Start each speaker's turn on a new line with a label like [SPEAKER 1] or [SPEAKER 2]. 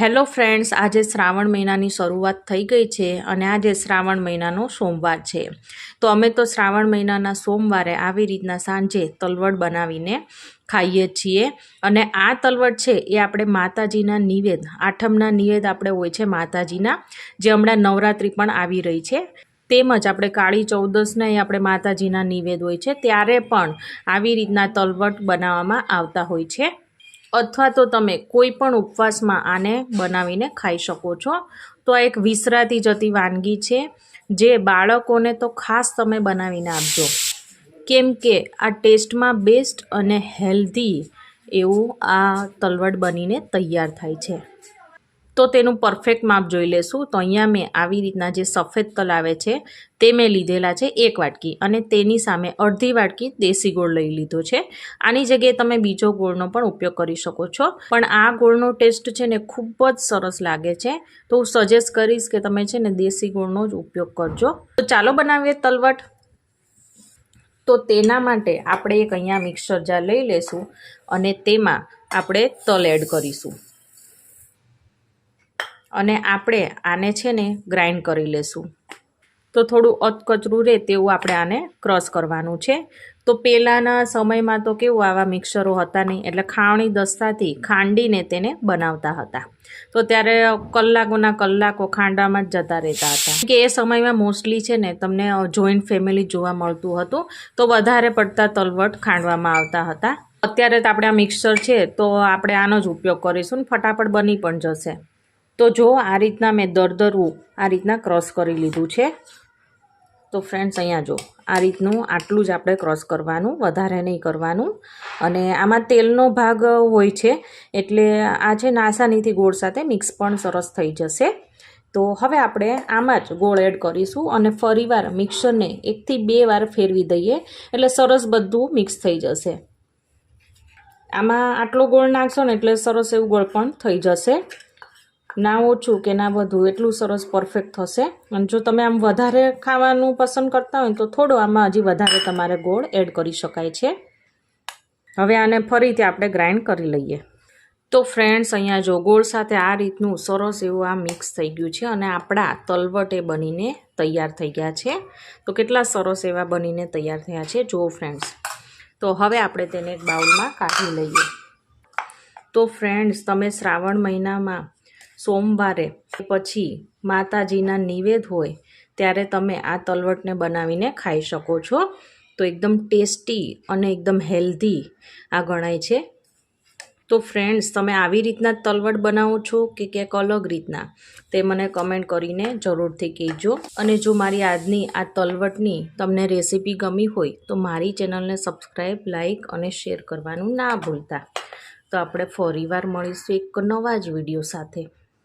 [SPEAKER 1] Hello friends, આજે શ્રાવણ મહિનાની શરૂઆત થઈ ગઈ છે અને આજે શ્રાવણ મહિનાનો સોમવાર છે. તો અમે તો શ્રાવણ મહિનાના સોમવારે આવી રીતના સાંજે તલવડ બનાવીને ખાઈએ છીએ. અને આ તલવડ છે એ આપણે માતાજીના નિવેદ, આઠમના નિવેદ આપણે હોય છે માતાજીના, જે હમણાં નવરાત્રિ પણ આવી રહી છે. તેમજ આપણે કાળી ચૌદસને આપણે માતાજીના નિવેદ હોય છે, ત્યારે પણ આવી રીતના તલવટ બનાવવામાં આવતા હોય છે. અથવા તો તમે કોઈ પણ ઉપવાસમાં આને બનાવીને ખાઈ શકો છો. તો આ એક વિસરાતી જતી વાનગી છે, જે બાળકોને તો ખાસ તમે બનાવીને આપજો. કેમ કે આ ટેસ્ટમાં બેસ્ટ અને હેલ્ધી એવું આ તલવડ બનીને તૈયાર થાય છે. તો તેનું પરફેક્ટ માપ જોઈ લેશું. તો અહીંયા મેં આવી રીતના જે સફેદ તલ આવે છે, તે મેં લીધેલા છે એક વાટકી અને તેની સામે અડધી વાટકી દેશી ગોળ લઈ લીધો છે. આની જગ્યાએ તમે બીજો ગોળનો પણ ઉપયોગ કરી શકો છો. પણ આ ગોળનો ટેસ્ટ છે ને ખૂબ જ સરસ લાગે છે. તો હું સજેસ્ટ કરીશ કે તમે છે ને દેશી ગોળનો જ ઉપયોગ કરજો. તો ચાલો બનાવીએ તલવટ. તો તેના માટે આપણે એક અહીંયા મિક્સર જાર લઈ લેશું અને તેમાં આપણે તલ એડ કરીશું. અને આપણે આને છે ને ગ્રાઇન્ડ કરી લેશું. તો થોડું અધકચરું રહે તેવું આપણે આને ક્રશ કરવાનું છે. તો પહેલાંના સમયમાં તો કેવું આવા મિક્સરો હતા નહીં, એટલે ખાવણી દસ્તાથી ખાંડીને તેને બનાવતા હતા. તો ત્યારે કલાકોના કલાકો ખાંડામાં જ જતા રહેતા હતા. કે એ સમયમાં મોસ્ટલી છે ને તમને જોઈન્ટ ફેમિલી જોવા મળતું હતું, તો વધારે પડતા તલવટ ખાંડવામાં આવતા હતા. અત્યારે તો આપણે આ મિક્સર છે, તો આપણે આનો જ ઉપયોગ કરીશું ને ફટાફટ બની પણ જશે. તો જો આ રીતના મેં દરદરવું આ રીતના ક્રોસ કરી લીધું છે. તો ફ્રેન્ડ્સ અહીંયા જો, આ રીતનું આટલું જ આપણે ક્રોસ કરવાનું, વધારે નહીં કરવાનું. અને આમાં તેલનો ભાગ હોય છે, એટલે આ છે નાસાનીથી ગોળ સાથે મિક્સ પણ સરસ થઈ જશે. તો હવે આપણે આમાં જ ગોળ એડ કરીશું અને ફરીવાર મિક્સરને એકથી બે વાર ફેરવી દઈએ, એટલે સરસ બધું મિક્સ થઈ જશે. આમાં આટલો ગોળ નાખશો ને એટલે સરસ એવું ગોળ પણ થઈ જશે. ના ઓછું કે ના વધુ, એટલું સરસ પરફેક્ટ થશે. અને જો તમે આમ વધારે ખાવાનું પસંદ કરતા હોય તો થોડો આમાં હજી વધારે તમારે ગોળ એડ કરી શકાય છે. હવે આને ફરીથી આપણે ગ્રાઇન્ડ કરી લઈએ. તો ફ્રેન્ડ્સ અહીંયા જો ગોળ સાથે આ રીતનું સરસ એવું આ મિક્સ થઈ ગયું છે અને આપણા તલવટ એ બનીને તૈયાર થઈ ગયા છે. તો કેટલા સરસ એવા બનીને તૈયાર થયા છે, જુઓ ફ્રેન્ડ્સ તો હવે આપણે તેને એક બાઉલમાં કાઢી લઈએ. તો ફ્રેન્ડ્સ તમે શ્રાવણ મહિનામાં સોમવારે પછી માતાજીના નિવેદ હોય, ત્યારે તમે આ તલવટને બનાવીને ખાઈ શકો છો. તો એકદમ ટેસ્ટી અને એકદમ હેલ્ધી આ ગણાય છે. તો ફ્રેન્ડ્સ, તમે આવી રીતના તલવટ બનાવો છો કે ક્યાંક અલગ રીતના, તે મને કમેન્ટ કરીને જરૂરથી કહેજો. અને જો મારી આજની આ તલવટની તમને રેસીપી ગમી હોય, તો મારી ચેનલને સબસ્ક્રાઈબ લાઇક અને શેર કરવાનું ના ભૂલતા. તો આપણે ફરીવાર મળીશું એક નવા જ વીડિયો સાથે.